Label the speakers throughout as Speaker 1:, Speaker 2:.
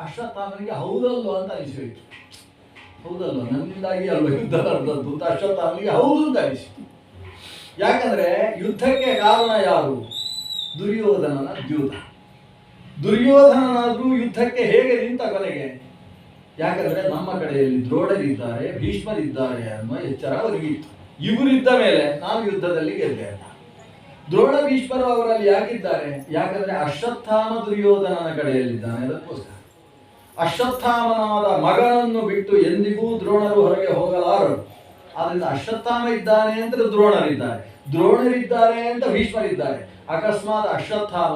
Speaker 1: ಅಶ್ವತ್ಥಾಮನಿಗೆ ಹೌದಲ್ವ ಅಂತ ಅನಿಸಬೇಕು ಹೌದಲ್ವ? ನಮ್ಮಿಂದಾಗಿ ಅಲ್ವ ಯುದ್ಧ ನಡೆದದ್ದು ಅಂತ ಅಶ್ವತ್ಥಾಮನಿಗೆ ಹೌದು ಅಂತ ಅನಿಸಿತು ಯಾಕಂದ್ರೆ ಯುದ್ಧಕ್ಕೆ ಕಾರಣ ಯಾರು? ದುರ್ಯೋಧನನ ದ್ಯೂತ. ದುರ್ಯೋಧನನಾದ್ರೂ ಯುದ್ಧಕ್ಕೆ ಹೇಗೆ ನಿಂತ ಕೊನೆಗೆ ಯಾಕಂದ್ರೆ ನಮ್ಮ ಕಡೆಯಲ್ಲಿ ದ್ರೋಣರಿದ್ದಾರೆ, ಭೀಷ್ಮರಿದ್ದಾರೆ ಅನ್ನುವ ಎಚ್ಚರ ಅವರಿಗಿತ್ತು ಇವರಿದ್ದ ಮೇಲೆ ನಾನು ಯುದ್ಧದಲ್ಲಿ ಗೆದ್ದೆ ಅಂತ. ದ್ರೋಣ, ಭೀಷ್ಮರು ಅವರಲ್ಲಿ ಯಾಕಿದ್ದಾರೆ? ಯಾಕಂದ್ರೆ ಅಶ್ವತ್ಥಾಮ ದುರ್ಯೋಧನನ ಕಡೆಯಲ್ಲಿದ್ದಾನೆ ಅದಕ್ಕೋಸ್ಕರ ಅಶ್ವತ್ಥಾಮನಾದ ಮಗನನ್ನು ಬಿಟ್ಟು ಎಂದಿಗೂ ದ್ರೋಣರು ಹೊರಗೆ ಹೋಗಲಾರರು. ಆದ್ರಿಂದ ಅಶ್ವತ್ಥಾಮ ಇದ್ದಾನೆ ಅಂತ ದ್ರೋಣರಿದ್ದಾರೆ. ದ್ರೋಣರಿದ್ದಾರೆ ಅಂತ ಭೀಷ್ಮರಿದ್ದಾರೆ. ಅಕಸ್ಮಾತ್ ಅಶ್ವತ್ಥಾಮ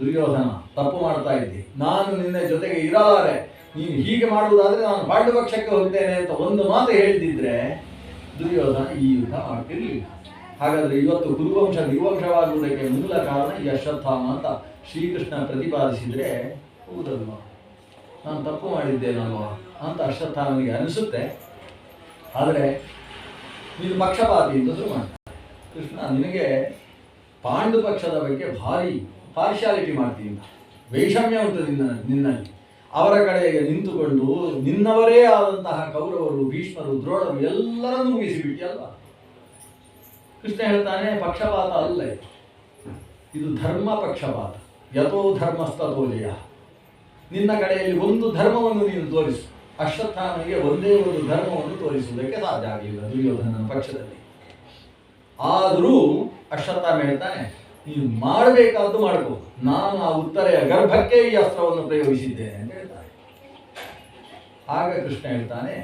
Speaker 1: ದುರ್ಯೋಧನ, ತಪ್ಪು ಮಾಡ್ತಾ ಇದ್ದಿ. ನಾನು ನಿನ್ನ ಜೊತೆಗೆ ಇರಲಾರೆ. ನೀನು ಹೀಗೆ ಮಾಡುವುದಾದ್ರೆ ನಾನು ಪಾಂಡುಪಕ್ಷಕ್ಕೆ ಹೋಗ್ತೇನೆ ಅಂತ ಒಂದು ಮಾತು ಹೇಳ್ತಿದ್ರೆ ದುರ್ಯೋಧನ ಈ ಯುದ್ಧ ಮಾಡ್ತಿರ್ಲಿಲ್ಲ. ಹಾಗಾದ್ರೆ ಇವತ್ತು ಕುರುವಂಶ ನಿರ್ವಂಶವಾಗುವುದಕ್ಕೆ ಮೂಲ ಕಾರಣ ಈ ಅಶ್ವತ್ಥಾಮ ಅಂತ ಶ್ರೀಕೃಷ್ಣ ಪ್ರತಿಪಾದಿಸಿದ್ರೆ ಹೌದಲ್ವಾ ನಾನು ತಪ್ಪು ಮಾಡಿದ್ದೇನಲ್ವಾ ಅಂತ ಅಶ್ವತ್ಥಾಮನಿಗೆ ಅನಿಸುತ್ತೆ. ಆದರೆ ನೀನು ಪಕ್ಷಪಾತಿ ಅಂತ ಶುರು ಮಾಡ್ತಾನೆ ಕೃಷ್ಣ, ನಿನಗೆ ಪಾಂಡು ಪಕ್ಷದ ಬಗ್ಗೆ ಭಾರಿ ಪಾರ್ಶಾಲಿಟಿ ಮಾಡ್ತೀನಿ ವೈಷಮ್ಯ ಉಂಟು ನಿನ್ನ, ನಿನ್ನಲ್ಲಿ. ಅವರ ಕಡೆಗೆ ನಿಂತುಕೊಂಡು ನಿನ್ನವರೇ ಆದಂತಹ ಕೌರವರು, ಭೀಷ್ಮರು, ದ್ರೋಣರು ಎಲ್ಲರನ್ನೂ ಮುಗಿಸಿಬಿಟ್ಟಿಯಲ್ವಾ ಕೃಷ್ಣ ಹೇಳ್ತಾನೆ, ಪಕ್ಷಪಾತ ಅಲ್ಲ ಇದು. ಧರ್ಮ ಪಕ್ಷಪಾತ. ಯಥೋ ಧರ್ಮಸ್ತಥೋ ಜಯ ನಿನ್ನ ಕಡೆಯಲ್ಲಿ ಒಂದು ಧರ್ಮವನ್ನು ನೀನು ತೋರಿಸು. ಅಶ್ವತ್ಥಾಮನಿಗೆ ಒಂದೇ ಒಂದು ಧರ್ಮವನ್ನು ತೋರಿಸುವುದಕ್ಕೆ ಸಾಧ್ಯ ಆಗಲಿಲ್ಲ ದುರ್ಯೋಧನನ ಪಕ್ಷದಲ್ಲಿ. ಆದರೂ ಅಶ್ವತ್ಥಾಮ ಹೇಳ್ತಾನೆ ನೀನು ಮಾಡಬೇಕಾದ್ದು ಮಾಡಬಹುದು ನಾನು ಆ ಉತ್ತರೆಯ ಗರ್ಭಕ್ಕೆ ಈ ಅಸ್ತ್ರವನ್ನು ಪ್ರಯೋಗಿಸಿದ್ದೇನೆ ಅಂತ ಹೇಳ್ತಾನೆ. ಆಗ ಕೃಷ್ಣ ಹೇಳ್ತಾನೆ,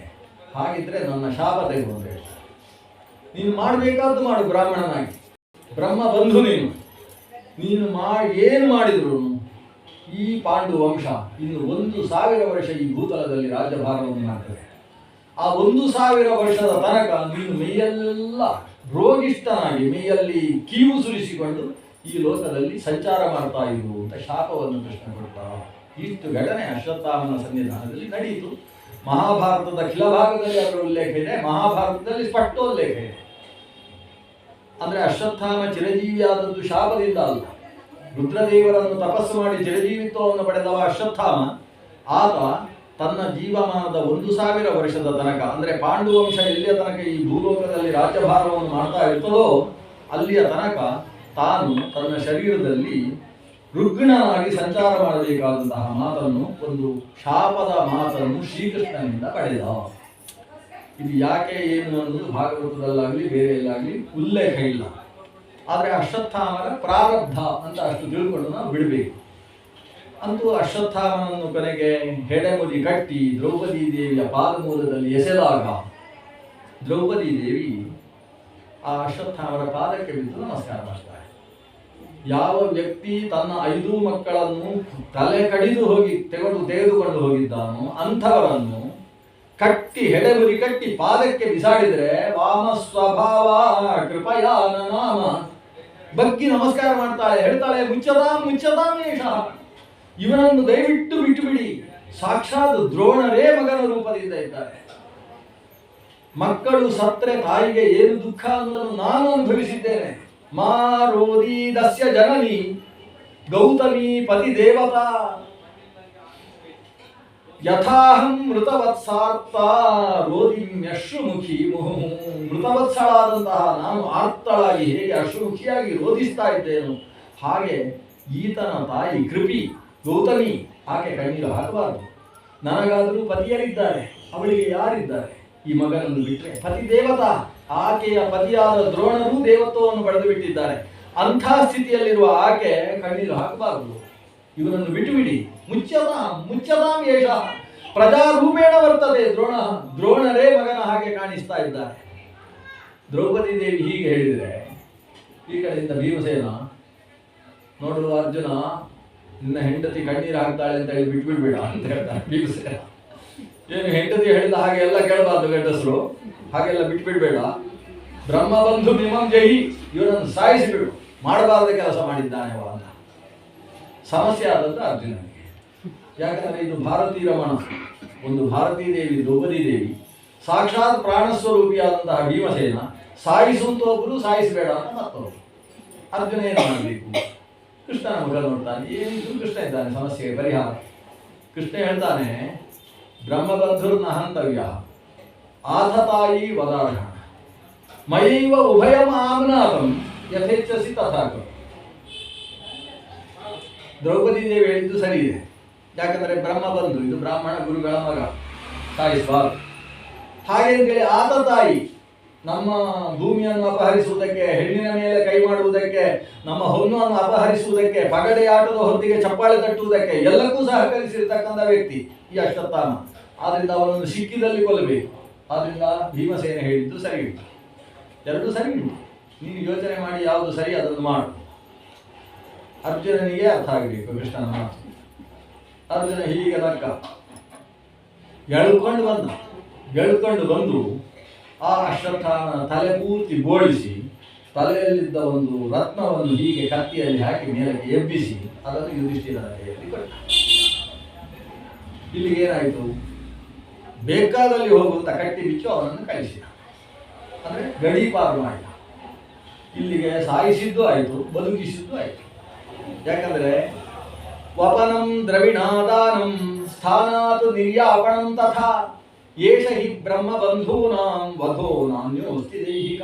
Speaker 1: ಹಾಗಿದ್ರೆ ನನ್ನ ಶಾಪ ತೆಗೆದು ಅಂತ ಹೇಳ್ತಾನೆ. ನೀನು ಮಾಡಬೇಕಾದ್ದು ಮಾಡು ಬ್ರಾಹ್ಮಣನಾಗಿ. ಬ್ರಹ್ಮ ಬಂಧು ನೀನು. ನೀನು ಮಾಡಿ ಏನು ಮಾಡಿದ್ರು ಈ ಪಾಂಡು ವಂಶ ಇನ್ನು ಒಂದು ಸಾವಿರ ವರ್ಷ ಈ ಭೂತಲದಲ್ಲಿ ರಾಜಭಾರವನ್ನು ಮಾಡ್ತದೆ. ಆ ಒಂದು ಸಾವಿರ ವರ್ಷದ ತನಕ ನೀನು ಮೈಯೆಲ್ಲ ರೋಗಿಷ್ಠನಾಗಿ, ಮೈಯಲ್ಲಿ ಕೀವು ಸುರಿಸಿಕೊಂಡು ಈ ಲೋಕದಲ್ಲಿ ಸಂಚಾರ ಮಾಡ್ತಾ ಇರು ಅಂತ ಶಾಪವನ್ನು ಕೃಷ್ಣ ಕೊಡ್ತಾ ಇಷ್ಟು ಘಟನೆ ಅಶ್ವತ್ಥಾಮನ ಸನ್ನಿಧಾನದಲ್ಲಿ ನಡೆಯಿತು. ಮಹಾಭಾರತದ ಅಖಿಲ ಭಾಗದಲ್ಲಿ ಅದರ ಉಲ್ಲೇಖ ಇದೆ, ಮಹಾಭಾರತದಲ್ಲಿ ಸ್ಪಷ್ಟೋಲ್ಲೇಖ ಇದೆ. ಅಂದ್ರೆ ಅಶ್ವತ್ಥಾಮ ಚಿರಜೀವಿಯಾದದ್ದು ಶಾಪದಿಂದ ಅಲ್ಲ. ರುದ್ರದೇವರನ್ನು ತಪಸ್ಸು ಮಾಡಿ ಜಲಜೀವಿತ್ವವನ್ನು ಪಡೆದವ ಅಶ್ವತ್ಥಾಮ. ಆತ ತನ್ನ ಜೀವಮಾನದ ಒಂದು ಸಾವಿರ ವರ್ಷದ ತನಕ, ಅಂದ್ರೆ ಪಾಂಡುವಂಶ ಎಲ್ಲಿಯ ತನಕ ಈ ಭೂಲೋಕದಲ್ಲಿ ರಾಜ್ಯಭಾರವನ್ನು ಮಾಡ್ತಾ ಇರ್ತದೋ, ಅಲ್ಲಿಯ ತನಕ ತಾನು ತನ್ನ ಶರೀರದಲ್ಲಿ ರುಗ್ಣನಾಗಿ ಸಂಚಾರ ಮಾಡಬೇಕಾದಂತಹ ಮಾತನ್ನು, ಒಂದು ಶಾಪದ ಮಾತನ್ನು ಶ್ರೀಕೃಷ್ಣನಿಂದ ಪಡೆದ. ಇದು ಯಾಕೆ ಏನು ಅನ್ನೋದು ಭಾಗವತದಲ್ಲಾಗಲಿ, ಬೇರೆಯಲ್ಲಾಗಲಿ ಉಲ್ಲೇಖ ಇಲ್ಲ. ಆದರೆ ಅಶ್ವತ್ಥಾಮನ ಪ್ರಾರಬ್ಧ ಅಂತ ಅಷ್ಟು ತಿಳ್ಕೊಂಡು ನಾವು ಬಿಡಬೇಕು. ಅಂತೂ ಅಶ್ವತ್ಥಾಮನನ್ನು ಕೊನೆಗೆ ಹೆಡೆಮುದಿ ಕಟ್ಟಿ ದ್ರೌಪದಿ ದೇವಿಯ ಪಾದಮೂಲದಲ್ಲಿ ಎಸೆದಾಗ ದ್ರೌಪದಿ ದೇವಿ ಆ ಅಶ್ವತ್ಥಾಮರ ಪಾದಕ್ಕೆ ಬಿದ್ದು ನಮಸ್ಕಾರ ಮಾಡ್ತಾರೆ. ಯಾವ ವ್ಯಕ್ತಿ ತನ್ನ ಐದು ಮಕ್ಕಳನ್ನು ತಲೆ ಕಡಿದು ಹೋಗಿ ತೆಗೆದು ತೆಗೆದುಕೊಂಡು ಹೋಗಿದ್ದಾನೋ ಅಂಥವರನ್ನು ಕಟ್ಟಿ ಹೆಡೆಮುರಿ ಕಟ್ಟಿ ಪಾದಕ್ಕೆ ಬಿಸಾಡಿದರೆ ವಾಮ ಸ್ವಭಾವ ಕೃಪಯಾನ ನಾಮ ಬಗ್ಗಿ ನಮಸ್ಕಾರ ಮಾಡ್ತಾಳೆ, ಹೇಳ್ತಾಳೆ ಮುಚ್ಚದ ಮುಚ್ಚದ ಮೇಷ. ಇವನನ್ನು ದಯವಿಟ್ಟು ಬಿಟ್ಟು ಬಿಡಿ ಸಾಕ್ಷಾತ್ ದ್ರೋಣರೇ ಮಗನ ರೂಪದಿಂದ ಇದ್ದಾರೆ ಮಕ್ಕಳು ಸತ್ರೆ ತಾಯಿಗೆ ಏನು ದುಃಖ ಅನ್ನೋದನ್ನು ನಾನು ಅನುಭವಿಸಿದ್ದೇನೆ. ಮಾರೋದಿ ದಸ್ಯ ಜನನಿ, ಗೌತಮಿ ಪತಿ ದೇವತಾ ಯಥಾಹಂ ಮೃತವತ್ಸಾರ್ಥ ರೋದಿಮ್ಯಶ್ರುಮುಖಿ ಮುಹು ಮೃತವತ್ಸಳಾದಂತಹ ನಾನು ಆರ್ತಳಾಗಿ, ಹೇಗೆ ಅಶ್ರುಮುಖಿಯಾಗಿ ರೋಧಿಸ್ತಾ ಇದ್ದೇನು ಹಾಗೆ ಈತನ ತಾಯಿ ಕೃಪಿ, ಗೌತಮಿ ಆಕೆ ಕಣ್ಣೀರು ಹಾಕಬಾರದು. ನನಗಾದರೂ ಪತಿಯರಿದ್ದಾರೆ, ಅವಳಿಗೆ ಯಾರಿದ್ದಾರೆ? ಈ ಮಗನನ್ನು ಬಿಟ್ಟರೆ ಪತಿ ದೇವತಾ? ಆಕೆಯ ಪತಿಯಾದ ದ್ರೋಣರು ದೇವತ್ವವನ್ನು ಪಡೆದು ಬಿಟ್ಟಿದ್ದಾರೆ ಅಂಥ ಸ್ಥಿತಿಯಲ್ಲಿರುವ ಆಕೆ ಕಣ್ಣೀರು ಹಾಕಬಾರದು. ಇವನನ್ನು ಬಿಟ್ಟುಬಿಡಿ. ಮುಚ್ಚದ ಮುಚ್ಚದಾಂ ಏಷ ಪ್ರಜಾರೂಪೇಣ ಬರ್ತದೆ ದ್ರೋಣ, ದ್ರೋಣರೇ ಮಗನ ಹಾಗೆ ಕಾಣಿಸ್ತಾ ಇದ್ದಾರೆ. ದ್ರೌಪದಿ ದೇವಿ ಹೀಗೆ ಹೇಳಿದರೆ, ಈ ಕಡೆಯಿಂದ ಭೀಮಸೇನ ನೋಡಲು ಅರ್ಜುನ, ನಿನ್ನ ಹೆಂಡತಿ ಕಣ್ಣೀರು ಹಾಕ್ತಾಳೆ ಅಂತ ಹೇಳಿ ಬಿಟ್ಬಿಡ್ಬೇಡ ಅಂತ ಹೇಳ್ತಾರೆ ಭೀಮಸೇನ. ಏನು ಹೆಂಡತಿ ಹೇಳಿದ ಹಾಗೆ ಎಲ್ಲ ಕೇಳಬಾರ್ದು ಗಂಡಸರು. ಹಾಗೆಲ್ಲ ಬಿಟ್ಬಿಡ್ಬೇಡ. ಬ್ರಹ್ಮಬಂಧು ನಿಮಂ ಜೈ. ಇವನನ್ನು ಸಾಯಿಸಿಬಿಡು. ಮಾಡಬಾರದ ಕೆಲಸ ಮಾಡಿದ್ದಾನೆ ಅವ ಅಂತ ಸಮಸ್ಯೆ ಆದದ್ದು ಅರ್ಜುನನಿಗೆ ಯಾಕಂದರೆ ಇದು ಭಾರತೀ ರಮಣ. ಒಂದು ಭಾರತೀ ದೇವಿ, ದ್ರೌಪದಿ ದೇವಿ, ಸಾಕ್ಷಾತ್ ಪ್ರಾಣಸ್ವರೂಪಿಯಾದಂತಹ ಭೀಮಸೇನ, ಸಾಯಿಸುವಂತ ಒಬ್ಬರು ಸಾಯಿಸಬೇಡ ಅಂತ ಮತ್ತೊಬ್ಬರು ಅರ್ಜುನ ಏನು ಮಾಡಬೇಕು? ಕೃಷ್ಣನ ಮುಖ ನೋಡ್ತಾನೆ. ಏನಿದ್ರು ಕೃಷ್ಣ ಇದ್ದಾನೆ, ಸಮಸ್ಯೆ, ಪರಿಹಾರ. ಕೃಷ್ಣ ಹೇಳ್ತಾನೆ ಬ್ರಹ್ಮಬಂಧುರ್ನ ಹಂತವ್ಯ. ಆಧತಾಯಿ ವದಾರ್ಹ ಮಯೈವ ಉಭಯ ಆಮ್ನಾತಂ ಯಥೇಚ್ಛಸಿ ತಥಾಕ ದ್ರೌಪದಿ ದೇವಿ ಹೇಳಿದ್ದು ಸರಿ ಇದೆ ಯಾಕಂದ್ರೆ ಬ್ರಹ್ಮ ಬಂಧು ಇದು ಬ್ರಾಹ್ಮಣ ಗುರುಗಳ ಮಗ. ತಾಯಿ ಸ್ವಾಮಿ. ಹಾಗೆ ಅಂತೇಳಿ ಆತ ತಾಯಿ ನಮ್ಮ ಭೂಮಿಯನ್ನು ಅಪಹರಿಸುವುದಕ್ಕೆ, ಹೆಣ್ಣಿನ ಮೇಲೆ ಕೈ ಮಾಡುವುದಕ್ಕೆ, ನಮ್ಮ ಹೊನ್ನುವನ್ನು ಅಪಹರಿಸುವುದಕ್ಕೆ ಪಗಡೆ ಆಟದ ಹೊತ್ತಿಗೆ ಚಪ್ಪಾಳೆ ತಟ್ಟುವುದಕ್ಕೆ ಎಲ್ಲಕ್ಕೂ ಸಹಕರಿಸಿರ್ತಕ್ಕಂಥ ವ್ಯಕ್ತಿ ಈ ಅಶ್ವತ್ಥಾಮ. ಆದ್ರಿಂದ ಅವನನ್ನು ಸಿಕ್ಕಿದಲ್ಲಿ ಕೊಲ್ಲಬೇಕು. ಆದ್ರಿಂದ ಭೀಮಸೇನ ಹೇಳಿದ್ದು ಸರಿ ಉಂಟು ಎರಡು ಸರಿ ಉಂಟು ನೀನು ಯೋಚನೆ ಮಾಡಿ ಯಾವುದು ಸರಿ ಅದನ್ನು ಮಾಡು. ಅರ್ಜುನನಿಗೆ ಅರ್ಥ ಆಗಬೇಕು, ಕೃಷ್ಣನ ಮಾತು. ಅರ್ಜುನ ಹೀಗೆ ಲಕ್ಕ. ಎಳ್ಕೊಂಡು ಬಂದ. ಎಳ್ಕೊಂಡು ಬಂದು ಆ ಅಶ್ವತ್ಥಾನ ತಲೆ ಪೂರ್ತಿ ಬೋಳಿಸಿ, ತಲೆಯಲ್ಲಿದ್ದ ಒಂದು ರತ್ನವನ್ನು ಹೀಗೆ ಕತ್ತಿಯಲ್ಲಿ ಹಾಕಿ ಮೇಲಕ್ಕೆ ಎಬ್ಬಿಸಿ ಅದನ್ನು ಯುಧಿಷ್ಠಿರ ಇಲ್ಲಿಗೆ ಏನಾಯಿತು? ಬೇಕಾದಲ್ಲಿ ಹೋಗುವಂತ ಕಟ್ಟಿ ಬಿಚ್ಚು ಅವನನ್ನು ಕಳಿಸಿದ ಅಂದರೆ ಗಡೀಪಾರು ಮಾಡಿದ. ಇಲ್ಲಿಗೆ ಸಾಯಿಸಿದ್ದು ಆಯಿತು, ಬದುಕಿಸಿದ್ದು ಆಯಿತು. ಯಾಕಂದ್ರೆ, ವಪನಂ ದ್ರವಿಣಾದಾನಂ ಸ್ಥಾನಾತ್ ನಿರ್ಯಾಪಣಂ ತಥಾ, ಏಷ ಹಿ ಬ್ರಹ್ಮಬಂಧೂನಾಂ ವಧೋ ನಾನ್ಯೋಸ್ತಿ ದೈಹಿಕ.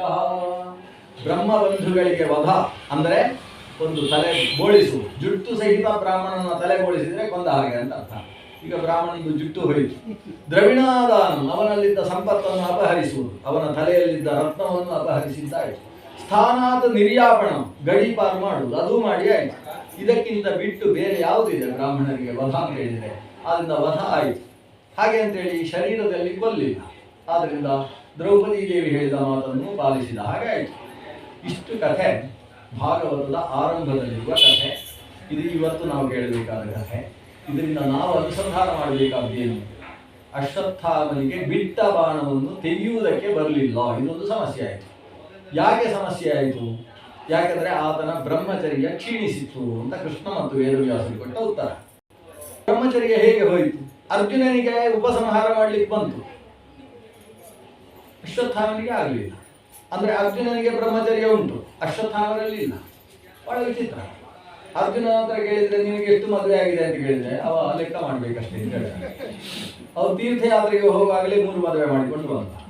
Speaker 1: ಬ್ರಹ್ಮಬಂಧುಗಳಿಗೆ ವಧ ಅಂದ್ರೆ ಒಂದು ತಲೆ ಬೋಳಿಸು, ಜುಟ್ಟು ಸಹಿತ ಬ್ರಾಹ್ಮಣನ ತಲೆ ಬೋಳಿಸಿದ್ರೆ ಕೊಂದ ಹಾಗೆ ಅಂತ ಅರ್ಥ. ಈಗ ಬ್ರಾಹ್ಮಣನಿಗೆ ಜುಟ್ಟು ಹೋಯಿತು ದ್ರವಿಣಾದಾನಂ ಅವನಲ್ಲಿದ್ದ ಸಂಪತ್ತನ್ನು ಅಪಹರಿಸುವುದು, ಅವನ ತಲೆಯಲ್ಲಿದ್ದ ರತ್ನವನ್ನು ಅಪಹರಿಸಿದ್ದಾಯಿತು. ಸ್ಥಾನಾತ್ ನಿರ್ಯಾಪಣ ಗಡೀಪಾರು ಮಾಡುವುದು, ಅದು ಮಾಡಿ ಆಯ್ತು. ಇದಕ್ಕಿಂತ ಬಿಟ್ಟು ಬೇರೆ ಯಾವುದಿದೆ ಬ್ರಾಹ್ಮಣರಿಗೆ ವಧ ಅಂತ ಹೇಳಿದರೆ ಆದ್ರಿಂದ ವಧ ಆಯಿತು. ಹಾಗೆ ಅಂತೇಳಿ ಶರೀರದಲ್ಲಿ ಕೊಲ್ಲಿಲ್ಲ. ಆದ್ದರಿಂದ ದ್ರೌಪದಿ ದೇವಿ ಹೇಳಿದ ಮಾತನ್ನು ಪಾಲಿಸಿದ ಹಾಗೆ ಆಯಿತು. ಇಷ್ಟು ಕಥೆ ಭಾಗವತದ ಆರಂಭದಲ್ಲಿರುವ ಕಥೆ. ಇದು ಇವತ್ತು ನಾವು ಕೇಳಬೇಕಾದ ಕಥೆ. ಇದರಿಂದ ನಾವು ಅನುಸಂಧಾನ ಮಾಡಬೇಕಾದ್ದೇನು ಅಶ್ವತ್ಥಾಮನಿಗೆ ಬಿಟ್ಟ ಬಾಣವನ್ನು ತೆಗೆಯುವುದಕ್ಕೆ ಬರಲಿಲ್ಲ. ಇದೊಂದು ಸಮಸ್ಯೆ ಆಯಿತು. ಯಾಕೆ ಸಮಸ್ಯೆ ಆಯಿತು? ಯಾಕಂದ್ರೆ ಆತನ ಬ್ರಹ್ಮಚರ್ಯ ಕ್ಷೀಣಿಸಿತ್ತು ಅಂತ ಕೃಷ್ಣ ಮತ್ತು ವೇದವ್ಯಾಸರು ಕೊಟ್ಟ ಉತ್ತರ. ಬ್ರಹ್ಮಚರ್ಯ ಹೇಗೆ ಹೋಯಿತು? ಅರ್ಜುನನಿಗೆ ಉಪಸಂಹಾರ ಮಾಡಲಿಕ್ಕೆ ಬಂತು. ಅಶ್ವತ್ಥಾಮನಿಗೆ ಆಗಲಿಲ್ಲ. ಅಂದ್ರೆ ಅರ್ಜುನನಿಗೆ ಬ್ರಹ್ಮಚರ್ಯ ಉಂಟು ಅಶ್ವತ್ಥಾಮನಲ್ಲಿ ಇಲ್ಲ. ಬಹಳ ವಿಚಿತ್ರ. ಅರ್ಜುನ ಹತ್ರ ಕೇಳಿದ್ರೆ ನಿನಗೆ ಎಷ್ಟು ಮದುವೆ ಆಗಿದೆ ಅಂತ ಕೇಳಿದ್ರೆ, ಅವ ಲೆಕ್ಕ ಮಾಡ್ಬೇಕಷ್ಟೇ ಅಂತ. ಅವ್ರು ತೀರ್ಥಯಾತ್ರೆಗೆ ಹೋಗುವಾಗಲೇ ಮೂರು ಮದುವೆ ಮಾಡಿಕೊಂಡು ಬಂದ.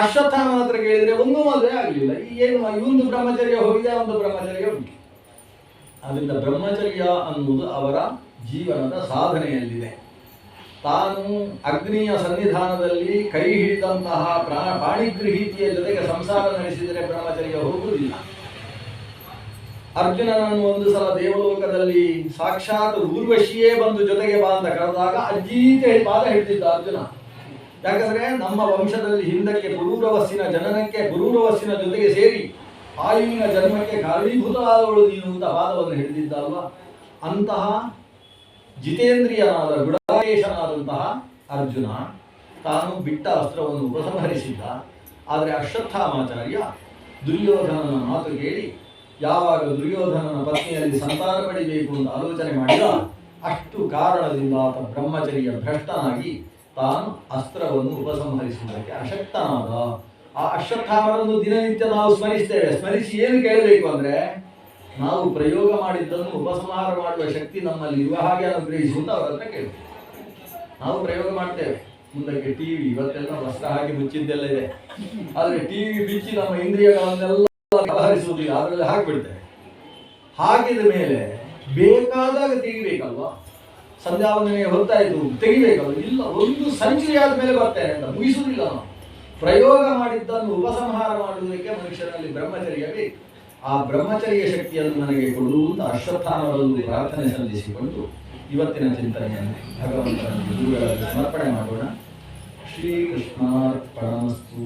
Speaker 1: ಅಶ್ವತ್ಥಾಮನ ಹತ್ರ ಕೇಳಿದರೆ ಒಂದು ಮದುವೆ ಆಗಲಿಲ್ಲ. ಈ ಏನು ಇವೊಂದು ಬ್ರಹ್ಮಚರ್ಯ ಹೋಗಿದೆ ಒಂದು ಬ್ರಹ್ಮಚರ್ಯ ಉಂಟು. ಅದರಿಂದ ಬ್ರಹ್ಮಚರ್ಯ ಅನ್ನುವುದು ಅವರ ಜೀವನದ ಸಾಧನೆಯಲ್ಲಿದೆ. ತಾನು ಅಗ್ನಿಯ ಸನ್ನಿಧಾನದಲ್ಲಿ ಕೈ ಹಿಡಿದಂತಹ ಪ್ರಾಣ ಪಾಣಿಗೃಹೀತಿಯ ಜೊತೆಗೆ ಸಂಸಾರ ನಡೆಸಿದರೆ ಬ್ರಹ್ಮಚರ್ಯ ಹೋಗುವುದಿಲ್ಲ. ಅರ್ಜುನನನ್ನು ಒಂದು ಸಲ ದೇವಲೋಕದಲ್ಲಿ ಸಾಕ್ಷಾತ್ ಊರ್ವಶಿಯೇ ಬಂದು ಜೊತೆಗೆ ಬಾ ಅಂತ ಕರೆದಾಗ ಅಜ್ಜೀತೆ ಪಾದ ಹಿಡಿದಿದ್ದ ಅರ್ಜುನ. ಯಾಕಂದ್ರೆ ನಮ್ಮ ವಂಶದಲ್ಲಿ ಹಿಂದಕ್ಕೆ ಪುರೂರವಸ್ಸಿನ ಜನನಕ್ಕೆ ಪುರೂರವಸ್ಸಿನ ಜೊತೆಗೆ ಸೇರಿ ಆಯುವಿನ ಜನ್ಮಕ್ಕೆ ಕಾರಣೀಭೂತವಾದವಳು ನೀನು ಅಂತ ವಾದವನ್ನು ಹಿಡಿದಿದ್ದ ಅಲ್ವಾ ಅಂತಹ ಜಿತೇಂದ್ರಿಯನಾದ ಗುಡಾಯೇಶನಾದಂತಹ ಅರ್ಜುನ ತಾನು ಬಿಟ್ಟ ಅಸ್ತ್ರವನ್ನು ಉಪಸಂಹರಿಸಿದ್ದ. ಆದರೆ ಅಶ್ವತ್ಥಾಮಾಚಾರ್ಯ ದುರ್ಯೋಧನನ ಮಾತು ಕೇಳಿ, ಯಾವಾಗ ದುರ್ಯೋಧನನ ಪತ್ನಿಯಲ್ಲಿ ಸಂತಾನ ಪಡಿಬೇಕು ಅಂತ ಆಲೋಚನೆ ಮಾಡಿದ, ಅಷ್ಟು ಕಾರಣದಿಂದ ಆತ ಬ್ರಹ್ಮಚರ್ಯ ಭ್ರಷ್ಟನಾಗಿ ತಾನು ಅಸ್ತ್ರವನ್ನು ಉಪಸಂಹರಿಸುವುದಕ್ಕೆ ಅಶಕ್ತನಾದ. ಆ ಅಶ್ವತ್ಥಾಮರನ್ನು ದಿನನಿತ್ಯ ನಾವು ಸ್ಮರಿಸ್ತೇವೆ. ಸ್ಮರಿಸಿ ಏನು ಕೇಳಬೇಕು ಅಂದ್ರೆ, ನಾವು ಪ್ರಯೋಗ ಮಾಡಿದ್ದನ್ನು ಉಪಸಂಹಾರ ಮಾಡುವ ಶಕ್ತಿ ನಮ್ಮಲ್ಲಿ ಇರುವ ಹಾಗೆ ಅನುಗ್ರಹಿಸು ಅಂತ ಅವರ ಹತ್ರ ನಾವು ಪ್ರಯೋಗ ಮಾಡ್ತೇವೆ. ಮುಂದಕ್ಕೆ ಟಿವಿ, ಇವತ್ತೆಲ್ಲ ವಸ್ತ್ರ ಹಾಕಿ ಮುಚ್ಚಿದ್ದೆಲ್ಲ ಇದೆ. ಆದ್ರೆ ಟಿವಿ ಬಿಚ್ಚಿ ನಮ್ಮ ಇಂದ್ರಿಯಗಳನ್ನೆಲ್ಲ ವ್ಯವಹರಿಸುವುದಿಲ್ಲ. ಅದರಲ್ಲಿ ಹಾಕಿಬಿಡ್ತೇವೆ. ಹಾಕಿದ ಮೇಲೆ ಬೇಕಾದಾಗ ತೆಗಿಬೇಕಲ್ವಾ? ಸಂಧ್ಯಾ ವಂದನೆಗೆ ಹೋಗ್ತಾ ಇದ್ದು ತೆಗಿಬೇಕು ಇಲ್ಲ, ಒಂದು ಸಂಚುರಿ ಆದ ಮೇಲೆ ಬರ್ತೇನೆ ಅಂತ ಮುಗಿಸುವುದಿಲ್ಲ ನಾವು ಪ್ರಯೋಗ ಮಾಡಿದ್ದನ್ನು ಉಪಸಂಹಾರ ಮಾಡುವುದಕ್ಕೆ ಮನುಷ್ಯನಲ್ಲಿ ಬ್ರಹ್ಮಚರ್ಯ ಬೇಕು. ಆ ಬ್ರಹ್ಮಚರ್ಯ ಶಕ್ತಿಯನ್ನು ನನಗೆ ಕೊಡು ಅಂತ ಪ್ರಾರ್ಥನೆ ಸಲ್ಲಿಸಿಕೊಂಡು ಇವತ್ತಿನ ಚಿಂತನೆಯನ್ನು ಭಗವಂತನ ಗುರುಗಳಲ್ಲಿ ಸಮರ್ಪಣೆ ಮಾಡೋಣ. ಶ್ರೀಕೃಷ್ಣಾರ್ಪಣಮಸ್ತು.